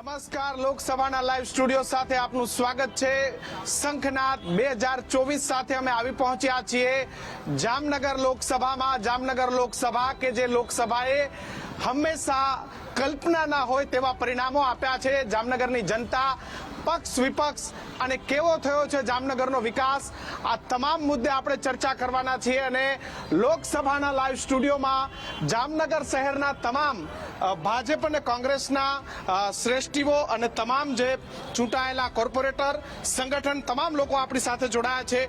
નમસ્કાર, લોકસભાના live studio સાથે આપનું સ્વાગત છે. શંખનાથ બે હજાર ચોવીસ સાથે અમે આવી પહોંચ્યા છીએ જામનગર લોકસભામાં. જામનગર લોકસભા કે જે લોકસભાએ હંમેશા કલ્પના ના હોય તેવા પરિણામો આપ્યા છે. જામનગરની જનતા પક્ષ વિપક્ષ અને કેવો થયો છે જામનગરનો વિકાસ? આ તમામ મુદ્દે આપણે ચર્ચા કરવાના છીએ અને લોકસભાના લાઈવ સ્ટુડિયોમાં જામનગર શહેરના તમામ ભાજપ અને કોંગ્રેસના શ્રેષ્ઠીઓ અને તમામ જે ચૂંટાયેલા કોર્પોરેટર, સંગઠન, તમામ લોકો આપણી સાથે જોડાયા છે.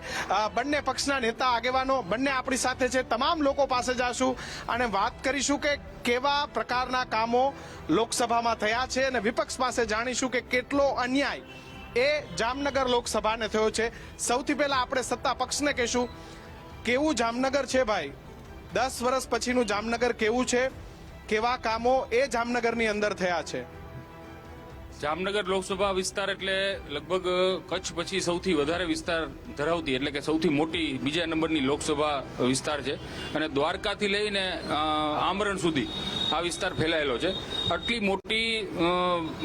બંને પક્ષના નેતા, આગેવાનો બંને આપણી સાથે છે. તમામ લોકો પાસે જાશું અને વાત કરીશું કે કેવા પ્રકારના કામો લોકસભામાં થયા છે અને વિપક્ષ પાસે જાણીશું કે કેટલો અન્યાય એ જામનગર લોકસભાને થયો છે. સૌથી પહેલા આપણે સત્તા પક્ષને કહેશું. કેવું જામનગર છે ભાઈ? દસ વર્ષ પછીનું જામનગર કેવું છે? કેવા કામો એ જામનગરની અંદર થયા છે. જામનગર લોકસભા વિસ્તાર એટલે લગભગ કચ્છ પછી સૌથી વધારે વિસ્તાર ધરાવતી એટલે કે સૌથી મોટી બીજા નંબરની લોકસભા વિસ્તાર છે. અને દ્વારકાથી લઈને આમરણ સુધી આ વિસ્તાર ફેલાયેલો છે. આટલી મોટી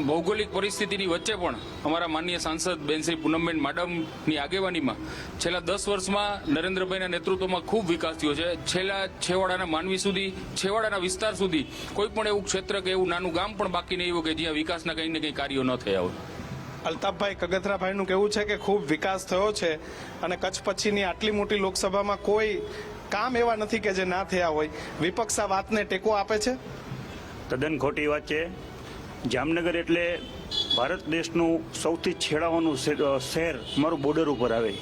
ભૌગોલિક પરિસ્થિતિની વચ્ચે પણ અમારા માનનીય સાંસદ બેન શ્રી પૂનમબેન માડમની આગેવાનીમાં છેલ્લા દસ વર્ષમાં નરેન્દ્રભાઈના નેતૃત્વમાં ખૂબ વિકાસ થયો છે. છેલ્લા છેવાડાના માનવી સુધી, છેવાડાના વિસ્તાર સુધી કોઈ પણ એવું ક્ષેત્ર કે એવું નાનું ગામ પણ બાકી નહીં હોય કે જ્યાં વિકાસના કંઈ ને કંઈ કાર્યો ન થયા હોય. અલ્તાફભાઈ કગથરાભાઈનું કહેવું છે કે ખૂબ વિકાસ થયો છે અને કચ્છ પછીની આટલી મોટી લોકસભામાં કોઈ કામ એવા નથી કે જે ના થયા હોય. વિપક્ષ આ વાતને ટેકો આપે છે? તદ્દન ખોટી વાત છે. જામનગર એટલે ભારત દેશનું સૌથી છેડાવાનું શહેર મારું બોર્ડર ઉપર આવે.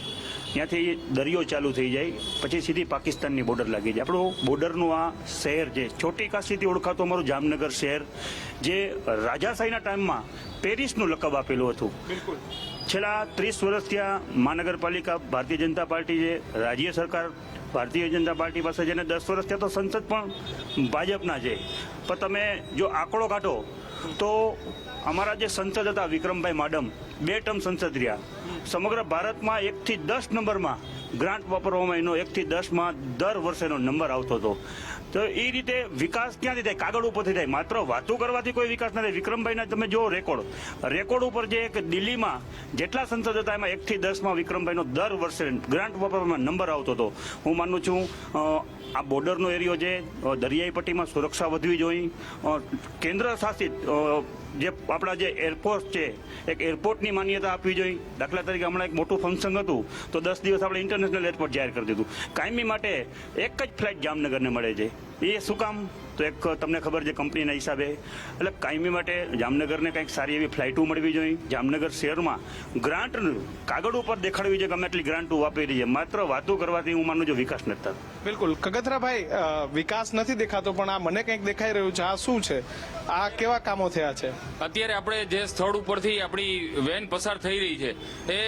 ત્યાંથી દરિયો ચાલુ થઈ જાય પછી સીધી પાકિસ્તાનની બોર્ડર લાગી જાય. આપણું બોર્ડરનું આ શહેર જે છોટી કાશીથી ઓળખાતું અમારું જામનગર શહેર જે રાજાશાહીના ટાઈમમાં પેરિસનું લકબ આપેલું હતું. બિલકુલ. છેલ્લા ત્રીસ વર્ષ ત્યાં મહાનગરપાલિકા ભારતીય જનતા પાર્ટી છે રાજ્ય સરકાર ભારતીય જનતા પાર્ટી પાસે છે અને દસ વર્ષ ત્યાં તો સંસદ પણ ભાજપના છે. પણ તમે જો આંકડો કાઢો તો અમારા જે સંસદ હતા વિક્રમભાઈ માડમ બે ટર્મ સંસદ રહ્યા. સમગ્ર ભારતમાં એકથી દસ નંબરમાં ગ્રાન્ટ વાપરવામાં એનો એકથી દસમાં દર વર્ષેનો નંબર આવતો હતો. તો એ રીતે વિકાસ ક્યાંથી થાય? કાગળ ઉપરથી થાય. માત્ર વાતો કરવાથી કોઈ વિકાસ નથી વિક્રમભાઈના તમે જો રેકોર્ડ રેકોર્ડ ઉપર જે એક દિલ્હીમાં જેટલા સંસદ હતા, એમાં એકથી દસમાં વિક્રમભાઈનો દર વર્ષે ગ્રાન્ટ વાપરવામાં નંબર આવતો હતો. હું માનું છું આ બોર્ડરનો એરિયો છે. દરિયાઈ પટ્ટીમાં સુરક્ષા વધવી જોઈએ. કેન્દ્ર શાસિત જે આપણા જે એરપોર્ટ છે, એક એરપોર્ટની માન્યતા આપવી જોઈએ. દાખલા તરીકે હમણાં એક મોટું ફંક્શન હતું, તો દસ દિવસ આપણે ઇન્ટરનેશનલ એરપોર્ટ જાહેર કરી દીધું. કાયમી માટે એક જ ફ્લાઇટ જામનગરને મળે છે. એ શું કામ? તો એક તમને ખબર છે કંપનીના હિસાબે. એટલે કાયમી માટે જામનગરને કંઈક સારી એવી ફ્લાઇટો મળવી જોઈએ. જામનગર શહેરમાં ગ્રાન્ટ કાગળ ઉપર દેખાડવી જોઈએ કે અમે આટલી ગ્રાન્ટો વાપરી છે. માત્ર વાતો કરવાથી હું માનું છું વિકાસ નથી થતો. બિલકુલ. કગથરાભાઈ વિકાસ નથી દેખાતો પણ આ મને કંઈક દેખાઈ રહ્યું છે. આ શું છે? આ કેવા કામો થયા છે? અત્યારે આપણે જે સ્થળ ઉપરથી આપણી વેન પસાર થઈ રહી છે એ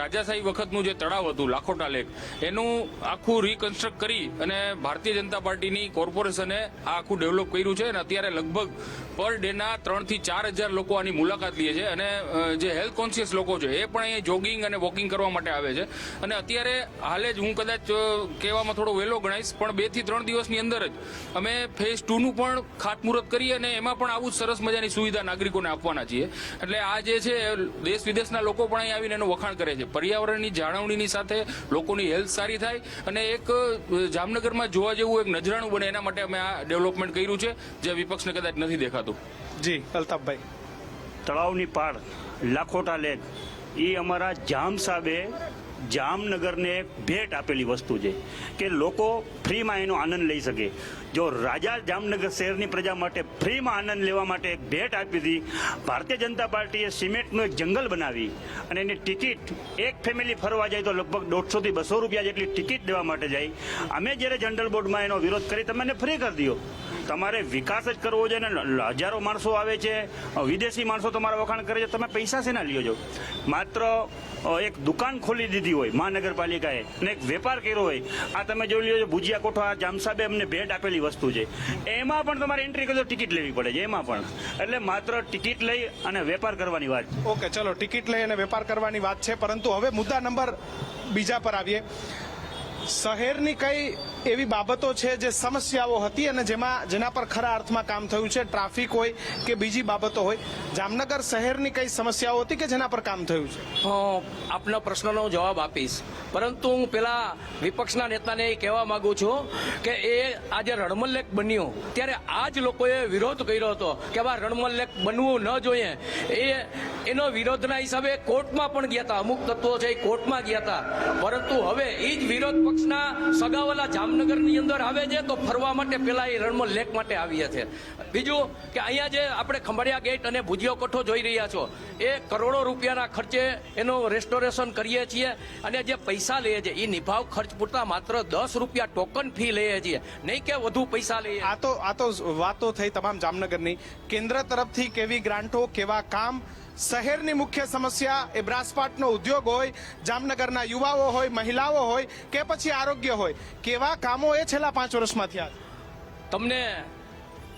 રાજા રાજાશાહી વખતનું જે તળાવ હતું લાખોટા લેક એનું આખું રિકન્સ્ટ્રક્ટ કરી અને ભારતીય જનતા પાર્ટીની કોર્પોરેશને આ આખું ડેવલપ કર્યું છે અને અત્યારે લગભગ પર ડેના ત્રણથી ચાર હજાર લોકો આની મુલાકાત લે છે અને જે હેલ્થ કોન્શિયસ લોકો છે, એ પણ અહીંયા જોગિંગ અને વોકિંગ કરવા માટે આવે છે. અને અત્યારે હાલે જ હું કદાચ કહેવામાં થોડો વહેલો ગણાઈશ, પણ બેથી ત્રણ દિવસની અંદર જ અમે ફેઝ ટુ નું પણ ખાતમુહૂર્ત કરીએ અને એમાં પણ આવું જ સરસ મજાની સુવિધા નાગરિકોને આપવાના છીએ. એટલે આ જે છે દેશ વિદેશના લોકો પણ અહીં આવીને એનું વખાણ કરે છે. પર્યાવરણની જાળવણીની સાથે લોકોની હેલ્થ સારી થાય અને એક જામનગરમાં જોવા જેવું એક નજરાણું બને એના માટે અમે આ ડેવલપમેન્ટ કર્યું છે, જે વિપક્ષને કદાચ નથી દેખાતું. જી અલ્તાફભાઈ. તળાવની પાળ લાખોટા લેક. એ અમારા જામ સાહેબે જામનગરને ભેટ આપેલી વસ્તુ છે કે લોકો ફ્રીમાં એનો આનંદ લઈ શકે. જો રાજા જામનગર શહેરની પ્રજા માટે ફ્રીમાં આનંદ લેવા માટે ભેટ આપી હતી, ભારતીય જનતા પાર્ટીએ સિમેન્ટનું એક જંગલ બનાવી અને એની ટિકિટ, એક ફેમિલી ફરવા જાય તો લગભગ દોઢસોથી બસો રૂપિયા જેટલી ટિકિટ દેવા માટે જાય. અમે જ્યારે જનરલ બોર્ડમાં એનો વિરોધ કરી તમે ફ્રી કરી દો. તમારે વિકાસ જ કરવો છે ને હજારો માણસો આવે છે વિદેશી માણસો તમારા વખાણ કરે છે, તમે પૈસા શેના લ્યો છો? માત્ર એક દુકાન ખોલી દીધી હોય, મહાનગરપાલિકાએ અને એક વેપાર કર્યો હોય, આ તમે જોઈ લ્યો ભુજિયા કોઠો, જામસાબે અમને ભેટ આપેલી વસ્તુ છે. એમાં પણ તમારે એન્ટ્રી કરજો ટિકિટ લેવી પડે છે, એમાં પણ. એટલે માત્ર ટિકિટ લઈ અને વેપાર કરવાની વાત ઓકે, ચલો ટિકિટ લઈ અને વેપાર કરવાની વાત છે, પરંતુ હવે મુદ્દા નંબર બીજા પર આવીએ. શહેરની કઈ એવી બાબતો છે જે સમસ્યાઓ હતી અને જેમાં જેના પર ખરા અર્થમાં કામ થયું છે. ટ્રાફિક હોય કે બીજી બાબતો હોય, જામનગર શહેરની કઈ સમસ્યાઓ હતી કે જેના પર કામ થયું છે? આપના પ્રશ્નનો જવાબ આપીશ. પરંતુ હું પેલા વિપક્ષના નેતાને એ કહેવા માંગુ છું કે એ આજે રણમલ લેક બન્યું. ત્યારે આ જ લોકોએ વિરોધ કર્યો હતો કે આ રણમલ લેક બનવું ન જોઈએ. એ, એનો વિરોધના હિસાબે કોર્ટમાં પણ ગયા હતા. અમુક તત્વો છે એ કોર્ટમાં ગયા હતા. પરંતુ હવે એ જ વિરોધ પક્ષના સગાવાલા જામનગરની અંદર આવે છે તો ફરવા માટે પેલા એ રણમલ લેક માટે આવીએ છે બીજું કે અહીંયા જે આપણે ખંભાળિયા ગેટ અને ભુજિયો કોઠો જોઈ રહ્યા છો, એ કરોડો રૂપિયાના ખર્ચે એનું રેસ્ટોરેશન કરીએ છીએ અને જે પૈસા લઈએ છીએ એ નિભાવ ખર્ચ પૂરતા માત્ર દસ રૂપિયા ટોકન ફી લઈએ છીએ. નહીં કે વધુ પૈસા લઈએ. આ તો આ તો વાતો થઈ તમામ જામનગરની. કેન્દ્ર તરફથી કેવી ગ્રાન્ટો, કેવા કામ શહેરની મુખ્ય સમસ્યા એ બ્રાસપાટનો ઉદ્યોગ હોય, જામનગરના યુવાઓ હોય, મહિલાઓ હોય કે પછી આરોગ્ય હોય. કેવા કામો એ છેલ્લા પાંચ વર્ષમાં થયા તમને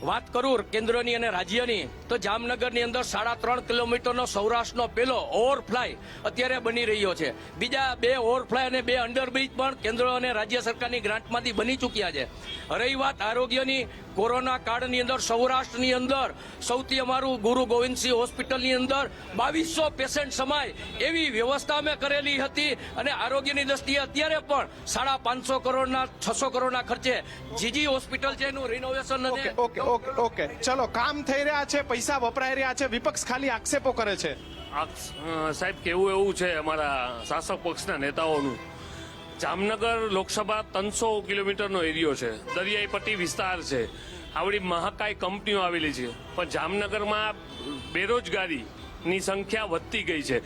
વાત કરું કેન્દ્રની અને રાજ્યની, તો જામનગરની અંદર સાડા ત્રણ કિલોમીટરનો સૌરાષ્ટ્રનો પેલો ઓવરફ્લાય અત્યારે બની રહ્યો છે. બીજા બે ઓવરફ્લાય અને બે અંડરબ્રિજ પણ કેન્દ્ર અને રાજ્ય સરકારની ગ્રાન્ટમાંથી બની ચૂક્યા છે. રહી વાત આરોગ્યની કોરોના કાળની અંદર સૌરાષ્ટ્રની અંદર સૌથી અમારું ગુરુ ગોવિંદસિંહ હોસ્પિટલની અંદર બાવીસો પેશન્ટ સમાય એવી વ્યવસ્થા અમે કરેલી હતી અને આરોગ્યની દ્રષ્ટિએ અત્યારે પણ સાડા પાંચસો કરોડના છસો કરોડના ખર્ચે જીજી હોસ્પિટલ છે એનું renovation okay okay okay okay. ચલો કામ થઈ રહ્યા છે પૈસા વપરાઈ રહ્યા છે વિપક્ષ ખાલી આક્ષેપો કરે છે. સાહેબ કેવું એવું છે અમારા શાસક પક્ષના નેતાઓનું? જામનગર લોકસભા ત્રણસો કિલોમીટરનો એરિયો છે. દરિયાઈ પટ્ટી વિસ્તાર છે. આવડી મહાકાય કંપનીઓ આવેલી છે. પણ જામનગરમાં બેરોજગારીની સંખ્યા વધતી ગઈ છે.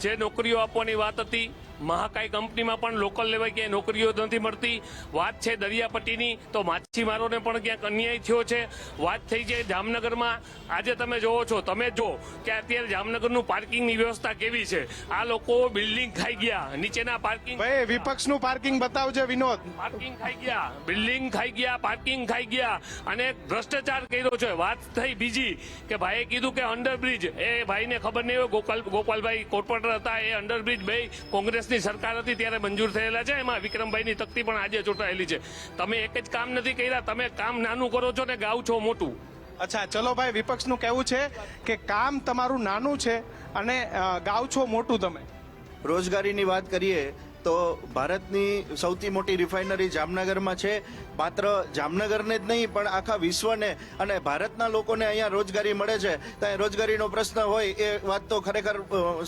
જે નોકરીઓ આપવાની વાત હતી મહાકાય કંપનીમાં પણ લોકલ લેવલ ક્યાંય નોકરીઓ નથી મળતી. વાત છે દરિયાપટ્ટીની તો માછીમારોને પણ ક્યાંક અન્યાય થયો છે. વાત થઈ છે જામનગરમાં. આજે તમે જોવો છો તમે જો કે અત્યારે જામનગરનું પાર્કિંગની વ્યવસ્થા કેવી છે. આ લોકો બિલ્ડિંગ ખાઈ ગયા નીચેના પાર્કિંગ ભાઈ વિપક્ષનું પાર્કિંગ બતાવજે વિનોદ. પાર્કિંગ ખાઈ ગયા બિલ્ડિંગ ખાઈ ગયા પાર્કિંગ ખાઈ ગયા. અને ભ્રષ્ટાચાર કર્યો છે. વાત થઈ બીજી કે ભાઈએ કીધું કે અંડરબ્રિજ. એ ભાઈને ખબર નહીં હોય ગોપાલ ગોપાલભાઈ કોર્પોરેટર હતા એ અંડરબ્રિજ બે કોંગ્રેસની સરકાર હતી ત્યારે મંજૂર થયેલા છે. એમાં વિક્રમભાઈની તકતી પણ આજે ચૂંટાયેલી છે. તમે એક જ કામ નથી કર્યા. તમે કામ નાનું કરો છો ને ગાવ છો મોટું. અચ્છા ચલો ભાઈ વિપક્ષનું કહેવું છે કે કામ તમારું નાનું છે અને ગાવ છો મોટું તમે. રોજગારીની વાત કરીએ તો ભારતની સૌથી મોટી રિફાઇનરી જામનગરમાં છે. માત્ર જામનગરને જ નહીં, પણ આખા વિશ્વને અને ભારતના લોકોને અહીંયા રોજગારી મળે છે. ત્યાં રોજગારીનો પ્રશ્ન હોય એ વાત તો ખરેખર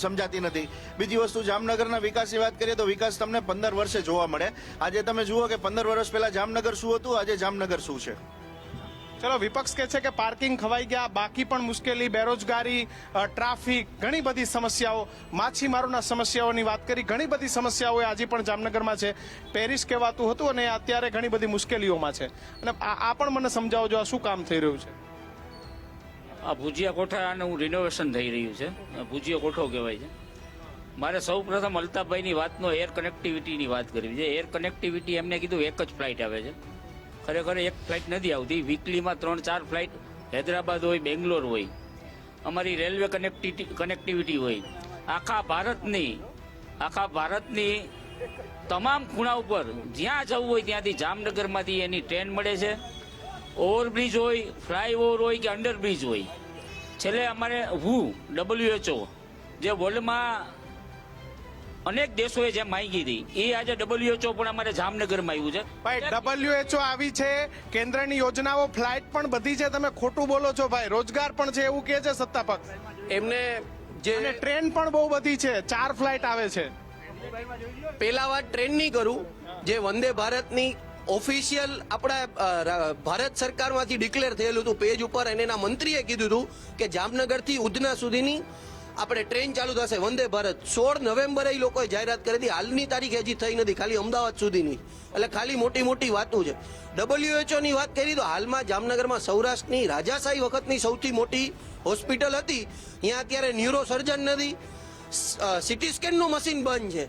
સમજાતી નથી. બીજી વસ્તુ, જામનગરના વિકાસની વાત કરીએ તો વિકાસ તમને પંદર વર્ષે જોવા મળે. આજે તમે જુઓ કે પંદર વર્ષ પહેલા જામનગર શું હતું? આજે જામનગર શું છે? ચલો, વિપક્ષ કહે છે કે પાર્કિંગ ખવાઈ ગયા, બાકી પણ મુશ્કેલી, બેરોજગારી ટ્રાફિક, ઘણી બધી સમસ્યાઓ. માછીમારોના સમસ્યાઓની વાત કરી. ઘણી બધી સમસ્યાઓ આજે પણ જામનગરમાં છે. પેરિસ કહેવાતું હતું અને અત્યારે ઘણી બધી મુશ્કેલીઓમાં છે. અને આ પણ મને સમજાવો જો આ શું કામ થઈ રહ્યું છે? આ ભુજિયા કોઠાનું રિનોવેશન થઈ રહ્યું છે. ભુજિયા કોઠો કહેવાય છે. મારે સૌ પ્રથમ અલ્તાફભાઈની વાતનો એર કનેક્ટિવિટીની વાત કરવી છે. એર કનેક્ટિવિટી એમને કીધું, એક જ ફ્લાઇટ આવે છે. ખરેખર એક ફ્લાઇટ નથી આવતી. વીકલીમાં ત્રણ, ચાર ફ્લાઇટ હૈદરાબાદ હોય, બેંગ્લોર હોય. અમારી રેલવે કનેક્ટિવિટી કનેક્ટિવિટી હોય. આખા ભારતની આખા ભારતની તમામ ખૂણા ઉપર જ્યાં જવું હોય ત્યાંથી જામનગરમાંથી એની ટ્રેન મળે છે. ઓવરબ્રિજ હોય ફ્લાયઓવર હોય કે અંડરબ્રિજ હોય. છેલ્લે અમારે હુ ડબલ્યુએચઓ જે વર્લ્ડમાં અનેક દેશોએ જે માંગી હતી એ આજે ડબલ્યુએચઓ પણ અમારે જામનગરમાં આવ્યું છે. ભાઈ ડબલ્યુએચઓ આવી છે કેન્દ્રની યોજનાઓ ફ્લાઇટ પણ બધી છે તમે ખોટું બોલો છો ભાઈ રોજગાર પણ છે એવું કહે છે સત્તા પક્ષ? એમને જે ટ્રેન પણ બહુ બધી છે ચાર ફ્લાઇટ આવે છે. પેલા વાત ટ્રેનની કરું જે વંદે ભારતની ઓફિશિયલ આપણા ભારત સરકારમાંથી ડિક્લેર થયેલું હતું પેજ ઉપર અને એના મંત્રીએ કીધું હતું કે જામનગરથી ઉધના સુધીની આપણે ટ્રેન ચાલુ થશે, વંદે ભારત. સોળ નવેમ્બરે એ લોકોએ જાહેરાત કરી હતી, હાલની તારીખ હજી થઈ નથી, ખાલી અમદાવાદ સુધીની. એટલે ખાલી મોટી મોટી વાતો છે. ડબલ્યુએચઓ ની વાત કરી તો હાલમાં જામનગરમાં સૌરાષ્ટ્રની રાજાશાહી વખતની સૌથી મોટી હોસ્પિટલ હતી. અહીંયા અત્યારે ન્યુરો સર્જન નથી સિટી સ્કેનનું મશીન બંધ છે.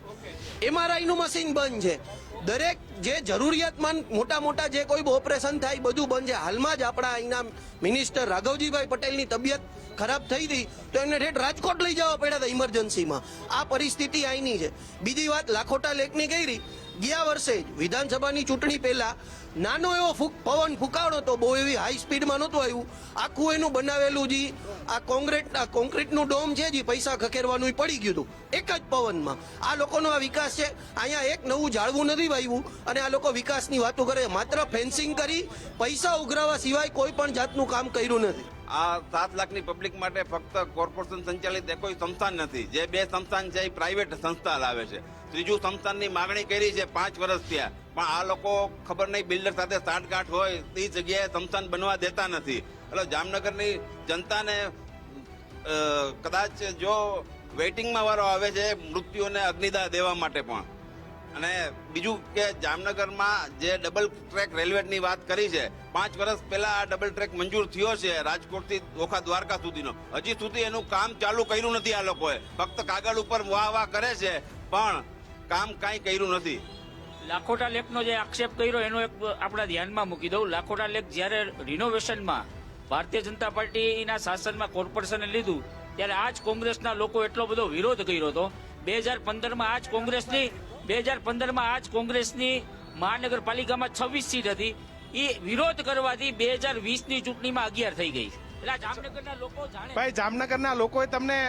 એમઆરઆઈ નું મશીન બંધ છે. દરેક જે જરૂરિયાતમંદ મોટા મોટા જે કોઈ ઓપરેશન થાય, બધું બંધ છે. હાલમાં જ આપણા અહીંના મિનિસ્ટર રાઘવજીભાઈ પટેલની તબિયત ખરાબ થઈ હતી તો એમને ઠેઠ રાજકોટ લઈ જવા પડ્યા હતા ઇમરજન્સીમાં આ પરિસ્થિતિ અહીંની છે. બીજી વાત, લાખોટા લેકની કરી ગયા વર્ષે જ વિધાનસભાની ચૂંટણી પહેલા નાનો એવો ફૂક, પવન ફૂંકાણો તો બહુ એવી હાઈ સ્પીડમાં નહોતું આવ્યું. આખું એનું બનાવેલું જે, આ કોન્ક્રીટ આ કોન્ક્રીટનું ડોમ છે જે, પૈસા ખખેરવાનું પડી ગયું હતું. એક જ પવનમાં. આ લોકોનો આ વિકાસ છે. અહીંયા એક નવું જાળવું નથી વાવ્યું અને આ લોકો વિકાસની વાતો કરે. માત્ર ફેન્સિંગ કરી પૈસા ઉઘરાવા સિવાય કોઈ પણ જાતનું કામ કર્યું નથી. આ સાત લાખની પબ્લિક માટે ફક્ત કોર્પોરેશન સંચાલિત કોઈ સંસ્થાન નથી. જે બે સંસ્થાન છે એ પ્રાઇવેટ સંસ્થા લાવે છે. ત્રીજું સંસ્થાનની માગણી કરી છે પાંચ વર્ષ થયા. પણ આ લોકો ખબર નહીં, બિલ્ડર સાથે સાંઠગાંઠ હોય, તે જગ્યાએ સંસ્થાન બનવા દેતા નથી. એટલે જામનગરની જનતાને કદાચ જો વેઇટિંગમાં વારો આવે છે, મૃત્યુને અગ્નિદાહ દેવા માટે પણ. અને બીજું કે જામનગરમાં જે ડબલ ટ્રેક રેલવેની વાત કરી છે, પાંચ વર્ષ પહેલા આ ડબલ ટ્રેક મંજૂર થયો છે રાજકોટથી ઓખા દ્વારકા સુધીનો. હજી સુધી એનું કામ ચાલુ કર્યું નથી આ લોકોએ. ફક્ત કાગળ ઉપર વાહ વાહ કરે છે, પણ કામ કાંઈ કર્યું નથી. લાખોટા લેકનો જે આક્ષેપ કર્યો, એનો એક આપણા ધ્યાનમાં મૂકી દઉં. લાખોટા લેક જ્યારે રિનોવેશનમાં ભારતીય જનતા પાર્ટીના શાસનમાં કોર્પોરેશને લીધું, ત્યારે આ જ કોંગ્રેસના લોકો એટલો બધો વિરોધ કર્યો હતો. બે હજાર પંદરમાં આ જ કોંગ્રેસની બે હજાર પંદરમાં આ જ કોંગ્રેસની મહાનગરપાલિકામાં છવ્વીસ સીટ હતી. એ વિરોધ કરવાથી બે હજાર વીસની ચૂંટણીમાં અગિયાર થઈ ગઈ. એટલે લોકો ભાઈ જામનગરના લોકોએ તમને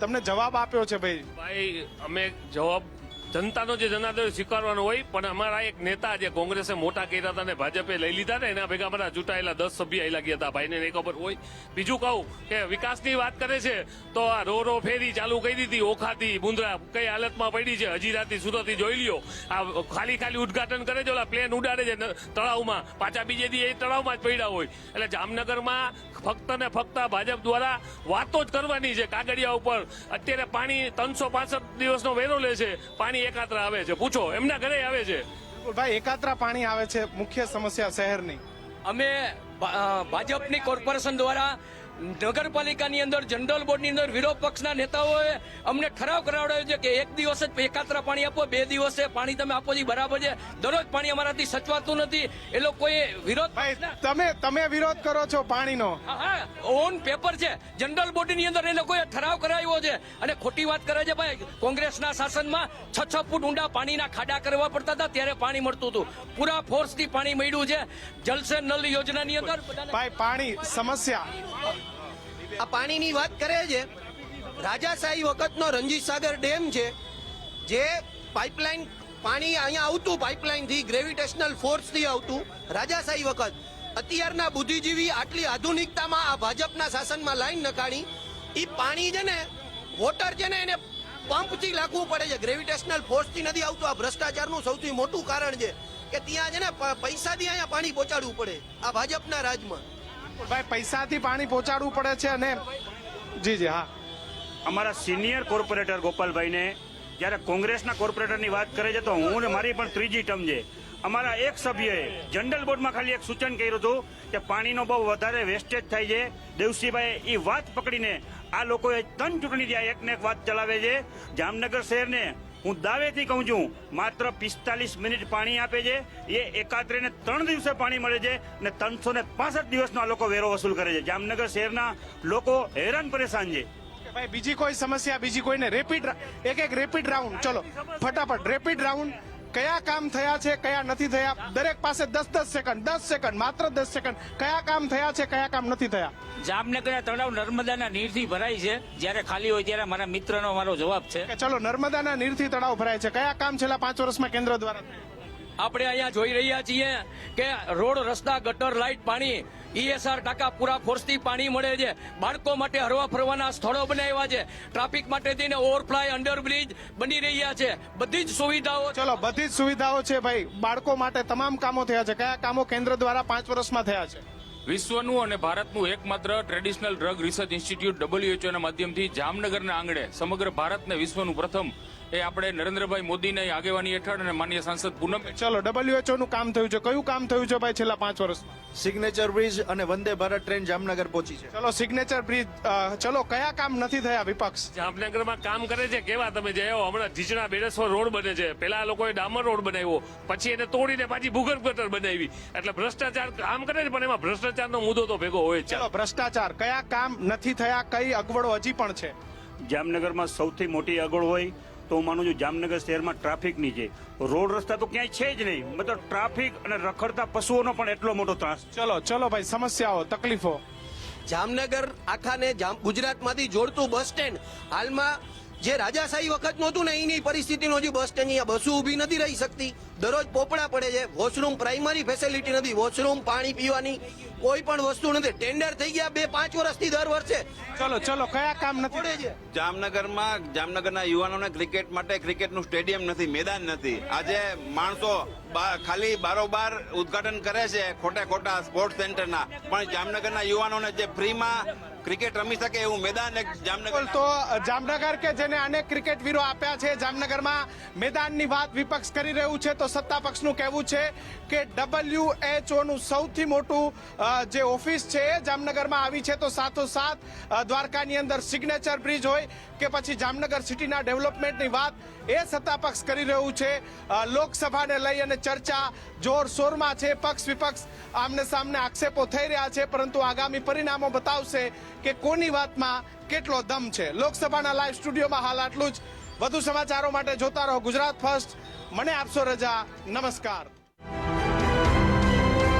તમને જવાબ આપ્યો છે ભાઈ? ભાઈ અમે જવાબ જનતાનો જે જનાદેશ સ્વીકારવાનો હોય, પણ અમારા એક નેતા જે કોંગ્રેસે મોટા કર્યા હતા ને ભાજપે લઈ લીધા ને, એના ભેગા બધા ચૂંટાયેલા દસ સભ્ય આવી ગયા હતા. ભાઈને નહીં ખબર હોય. બીજું કહું કે વિકાસની વાત કરે છે, તો આ રો રો ફેરી ચાલુ કરી દીધી ઓખાથી મુંદ્રા કઈ હાલતમાં પડી છે? હજીરાથી સુરતથી જોઈ લ્યો. આ ખાલી ખાલી ઉદઘાટન કરે છે, ઓલા પ્લેન ઉડાડે છે તળાવમાં. પાછા બીજે દી એ તળાવમાં જ પડ્યા હોય. એટલે જામનગરમાં ફક્ત ને ફક્ત ભાજપ દ્વારા વાતો જ કરવાની છે, કાગળિયા ઉપર. અત્યારે પાણી ત્રણસો દિવસનો વેરો લે છે. પાણી એકાત્ર આવે છે. પૂછો એમના ઘરે આવે છે. ભાઈ એકાત્રા પાણી આવે છે. મુખ્ય સમસ્યા શહેરની. અમે ભાજપની કોર્પોરેશન દ્વારા નગરપાલિકાની અંદર જનરલ બોર્ડની અંદર વિરોધ પક્ષના નેતાઓએ અમને ઠરાવ કરાવડાવ્યો છે કે એક દિવસ જ એકાત્ર પાણી આપો બે દિવસે પાણી તમે આપો છો બરાબર છે. દરરોજ પાણી અમારાથી સચવાતું નથી. એ લોકોએ વિરોધ તમે તમે વિરોધ કરો છો પાણીનો. ઓન પેપર છે. જનરલ બોર્ડની અંદર એ લોકોએ ઠરાવ કરાવ્યો છે. અને ખોટી વાત કરે છે ભાઈ કોંગ્રેસના શાસનમાં છ છ ફૂટ ઊંડા પાણીના ખાડા કરવા પડતા હતા ત્યારે પાણી મળતું હતું. પૂરા ફોર્સથી પાણી મળ્યું છે. જલસે નલ યોજનાની અંદર ભાઈ પાણી સમસ્યા. આ પાણીની વાત કરે છે. રાજાશાહી વખતનો રણજીત સાગર ડેમ છે, જે પાઇપલાઇન પાણી અહીંયા આવતું, પાઇપલાઇનથી ગ્રેવિટેશનલ ફોર્સથી આવતું. રાજાશાહી વખત અત્યારના બુદ્ધિજીવી આટલી આધુનિકતામાં આ ભાજપના શાસનમાં લાઈન નખાણી એ પાણી છે ને, વોટર છે ને, એને પંપથી લાગવું પડે છે. ગ્રેવિટેશનલ ફોર્સથી નથી આવતું. આ ભ્રષ્ટાચારનું સૌથી મોટું કારણ છે કે ત્યાં છે ને પૈસાથી અહીંયા પાણી પહોંચાડવું પડે. આ ભાજપના રાજમાં. ભાઈ, પૈસાથી પાણી પહોંચાડવું પડે છે અને જી જી, હા. અમારા સિનિયર કોર્પોરેટર ગોપાલભાઈને, જ્યારે કોંગ્રેસના કોર્પોરેટરની વાત કરે છે, તો હું ને મારી પણ ત્રીજી ટર્મ છે. અમારા એક સભ્યએ જનરલ બોર્ડમાં ખાલી એક સૂચન કર્યું હતું કે પાણીનો બહુ વધારે વેસ્ટેજ થાય છે. દેવસીભાઈ એ વાત પકડીને આ લોકોએ ત્રણ ચૂંટણી ત્યાં એક ને એક વાત ચલાવે છે. જામનગર શહેરને હું દાવેથી કહું છું, માત્ર પિસ્તાલીસ મિનિટ પાણી આપે છે, એ એકાત્રે ને ત્રણ દિવસે પાણી મળે છે અને ત્રણસો ને પાસઠ દિવસનો આ લોકો વેરો વસૂલ કરે છે. જામનગર શહેરના લોકો હેરાન પરેશાન છે. ભાઈ, બીજી કોઈ સમસ્યા, બીજી કોઈને રેપિડ એક એક રેપિડ રાઉન્ડ ચલો, ફટાફટ રેપિડ રાઉન્ડ કયા કામ થયા છે કયા નથી થયા? દરેક પાસે દસ દસ સેકન્ડ દસ સેકન્ડ માત્ર દસ સેકન્ડ કયા કામ થયા છે કયા કામ નથી થયા? જામનગરના તળાવ નર્મદાના નીરથી ભરાય છે. જ્યારે ખાલી હોય ત્યારે મારા મિત્રનો મારો જવાબ છે. કે ચલો નર્મદાના નીરથી તળાવ ભરાય છે. કયા કામ છેલ્લા પાંચ વર્ષમાં કેન્દ્ર દ્વારા આપણે અહીંયા જોઈ રહ્યા છીએ કે રોડ રસ્તા ગટર લાઇટ પાણી ઈએસઆર ટાંકા પૂરા ફોર્સથી પાણી મળે છે. બાળકો માટે હરવા ફરવાના સ્થળો બનાવ્યા છે. ટ્રાફિક માટે થઈને ઓવરફ્લાય અંડરબ્રિજ બની રહ્યા છે. બધી જ સુવિધાઓ ચલો બધી જ સુવિધાઓ છે ભાઈ. બાળકો માટે તમામ કામો થયા છે. કયા કામો કેન્દ્ર દ્વારા પાંચ વર્ષમાં થયા છે? વિશ્વનું અને ભારતનું એકમાત્ર ટ્રેડિશનલ ડ્રગ રિસર્ચ ઇન્સ્ટિટ્યૂટ ડબલ્યુએચઓના માધ્યમથી જામનગરના આંગણે સમગ્ર ભારતને વિશ્વનું પ્રથમ એ આપણે નરેન્દ્રભાઈ મોદીની આગેવાની હેઠળ અને માન્ય સાંસદ પૂનમ ચલો ડબલ્યુએચઓ નું કામ થયું છે. કયું કામ થયું છે ભાઈ છેલ્લા પાંચ વર્ષમાં? સિગ્નેચર બ્રિજ અને વંદે ભારત ટ્રેન જામનગર પહોંચી છે. ચલો સિગ્નેચર બ્રિજ ચલો કયા કામ નથી થયા વિપક્ષ? જામનગરમાં કામ કરે છે કેવા તમે જે આવો હમણાં ઢીચણા બેડેશ્વર રોડ બને છે. પેલા લોકોએ ડામર રોડ બનાવ્યો પછી એને તોડીને પાછી ભૂગર્ભ ગટર બનાવી. એટલે ભ્રષ્ટાચાર કામ કરે છે પણ એમાં ભ્રષ્ટાચારનો મુદ્દો તો ભેગો હોય છે. ભ્રષ્ટાચાર કયા કામ નથી થયા કઈ અગવડો હજી પણ છે? જામનગરમાં સૌથી મોટી અગવડ હોય તો હું માનું છું જામનગર શહેરમાં ટ્રાફિકની છે. રોડ રસ્તા તો ક્યાંય છે જ નહીં. મતલબ ટ્રાફિક અને રખડતા પશુઓનો પણ એટલો મોટો ત્રાસ ચલો ચલો ભાઈ સમસ્યાઓ તકલીફો. જામનગર આખાને જામ ગુજરાતમાંથી જોડતું બસ સ્ટેન્ડ. હાલમાં જે રાજાશાહી વખત નહોતું ને એની પરિસ્થિતિનો જે બસ સ્ટેન્ડ અહીંયા બસો ઊભી નથી રહી શકતી. દરરોજ પોપડા પડે છે. વોશરૂમ પ્રાઇમરી ફેસિલિટી નથી. વોશરૂમ પાણી પીવાની કોઈ પણ વસ્તુ નથી. ટેન્ડર થઈ ગયા બે પાંચ વર્ષથી દર વર્ષે. ચલો ચલો કયા કામ નથી? પડે છે. જામનગરમાં જામનગરના યુવાનોને ક્રિકેટ માટે ક્રિકેટનું સ્ટેડિયમ નથી મેદાન નથી. આજે માણસો ખાલી બારોબાર ઉદ્ઘાટન કરે છે ખોટા ખોટા સ્પોર્ટ્સ સેન્ટરના પણ જામનગરના યુવાનોને જે ફ્રીમાં ક્રિકેટ રમી શકે એવું મેદાન એક જામનગર તો જામનગર કે જેને અનેક ક્રિકેટ વીરો આપ્યા છે જામનગરમાં મેદાનની વાત વિપક્ષ કરી રહ્યું છે તો સત્તા પક્ષનું કહેવું છે કે ડબલ્યુ નું સૌથી મોટું જે ઓફિસ છે જામનગરમાં આવી છે. તો સાથોસાથ દ્વારકાની અંદર સિગ્નેચર બ્રિજ હોય કે પછી જામનગર સિટીના ડેવલપમેન્ટની વાત એ સત્તા પક્ષ કરી રહ્યું છે. લોકસભાને લઈ અને ચર્ચા જોર શોરમાં છે. પક્ષ વિપક્ષ આમને સામને આક્ષેપો થઈ રહ્યા છે, પરંતુ આગામી પરિણામો બતાવશે કે કોની વાતમાં કેટલો દમ છે. લોકસભાના લાઈવ સ્ટુડિયોમાં હાલ આટલું જ. વધુ સમાચારો માટે જોતા રહો ગુજરાત ફર્સ્ટ. મને આપશો રજા. નમસ્કાર.